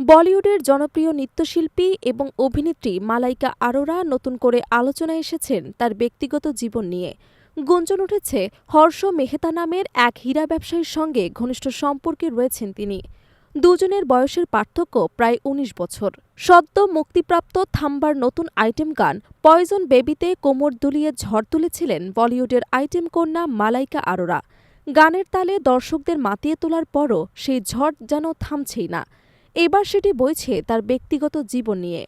বলিউডের জনপ্রিয় নৃত্যশিল্পী এবং অভিনেত্রী মালাইকা আরোরা নতুন করে আলোচনায় এসেছেন তার ব্যক্তিগত জীবন নিয়ে। গুঞ্জন উঠেছে, হর্ষ মেহতা নামের এক হীরা ব্যবসায়ীর সঙ্গে ঘনিষ্ঠ সম্পর্কে রয়েছেন তিনি। দুজনের বয়সের পার্থক্য প্রায় ১৯ বছর। সদ্য মুক্তিপ্রাপ্ত থাম্বার নতুন আইটেম গান পয়জন বেবিতে কোমর দুলিয়ে ঝড় তুলেছিলেন বলিউডের আইটেম কন্যা মালাইকা আরোরা। গানের তালে দর্শকদের মাতিয়ে তোলার পরও সেই ঝড় যেন থামছেই না। এবার সেটি বইছে তার ব্যক্তিগত জীবন নিয়ে।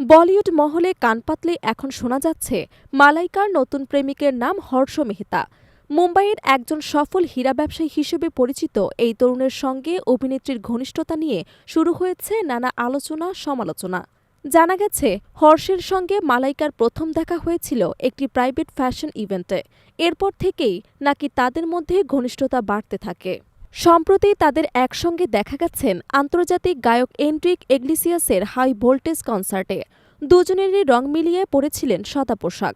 বলিউড মহলে কান পাতলে এখন শোনা যাচ্ছে মালাইকার নতুন প্রেমিকের নাম হর্ষ মেহতা। মুম্বাইয়ের একজন সফল হীরা ব্যবসায়ী হিসেবে পরিচিত এই তরুণের সঙ্গে অভিনেত্রীর ঘনিষ্ঠতা নিয়ে শুরু হয়েছে নানা আলোচনা, সমালোচনা। জানা গেছে, হর্ষের সঙ্গে মালাইকার প্রথম দেখা হয়েছিল একটি প্রাইভেট ফ্যাশন ইভেন্টে। এরপর থেকেই নাকি তাদের মধ্যে ঘনিষ্ঠতা বাড়তে থাকে। সম্প্রতি তাদের একসঙ্গে দেখা গেছেন আন্তর্জাতিক গায়ক এন্ড্রিক এগলিসিয়াসের হাই ভোল্টেজ কনসার্টে। দুজনেরই রং মিলিয়ে পড়েছিলেন সাদা পোশাক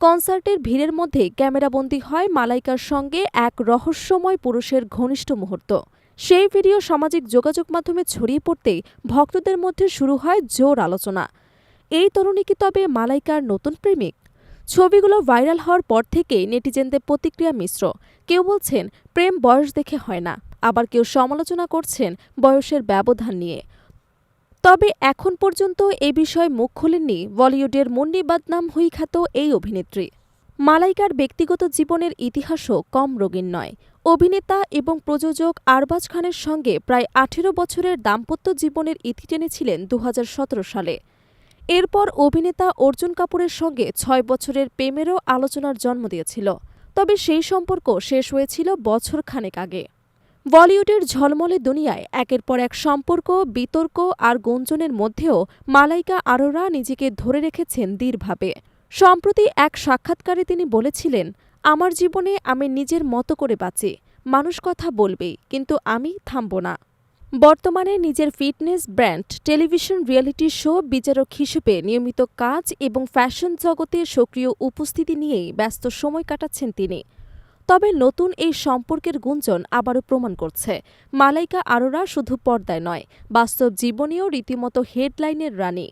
কনসার্টের ভিড়ের মধ্যে ক্যামেরাবন্দী হয় মালাইকার সঙ্গে এক রহস্যময় পুরুষের ঘনিষ্ঠ মুহূর্ত। সেই ভিডিও সামাজিক যোগাযোগ মাধ্যমে ছড়িয়ে পড়তেই ভক্তদের মধ্যে শুরু হয় জোর আলোচনা। এই তরুণী কি তবে মালাইকার নতুন প্রেমিক ছবিগুলো ভাইরাল হওয়ার পর থেকেই নেটিজেনদের প্রতিক্রিয়া মিশ্র। কেউ বলছেন, প্রেম বয়স দেখে হয় না। আবার কেউ সমালোচনা করছেন, বয়সের ব্যবধান নিয়ে। তবে এখন পর্যন্ত এ বিষয়ে মুখ খোলেননি বলিউডের মুন্নি বাদনাম হুই খ্যাত এই অভিনেত্রী। মালাইকার ব্যক্তিগত জীবনের ইতিহাসও কম রঙিন নয়। অভিনেতা এবং প্রযোজক আরবাজ খানের সঙ্গে প্রায় আঠেরো বছরের দাম্পত্য জীবনের ইতি টেনেছিলেন দু হাজার সতেরো সালে। এরপর অভিনেতা অর্জুন কাপুরের সঙ্গে ছয় বছরের প্রেমেরও আলোচনার জন্ম দিয়েছিল। তবে সেই সম্পর্ক শেষ হয়েছিল বছর খানেক আগে। বলিউডের ঝলমলে দুনিয়ায় একের পর এক সম্পর্ক, বিতর্ক আর গুঞ্জনের মধ্যেও মালাইকা আরোরা নিজেকে ধরে রেখেছেন দৃঢ়ভাবে সম্প্রতি এক সাক্ষাৎকারে তিনি বলেছিলেন, আমার জীবনে আমি নিজের মতো করে বাঁচি। মানুষ কথা বলবেই, কিন্তু আমি থামব না। বর্তমানে নিজের fitness brand television reality show বিচারক হিসেবে নিয়মিত কাজ এবং ফ্যাশন জগতে সক্রিয় উপস্থিতি নিয়েই ব্যস্ত সময় কাটাচ্ছেন তিনি। তবে নতুন এই সম্পর্কের গুঞ্জন আবারও প্রমাণ করছে। মালাইকা আরোরা শুধু পর্দায় নয়, বাস্তব জীবনেও রীতিমতো হেডলাইনের রানী।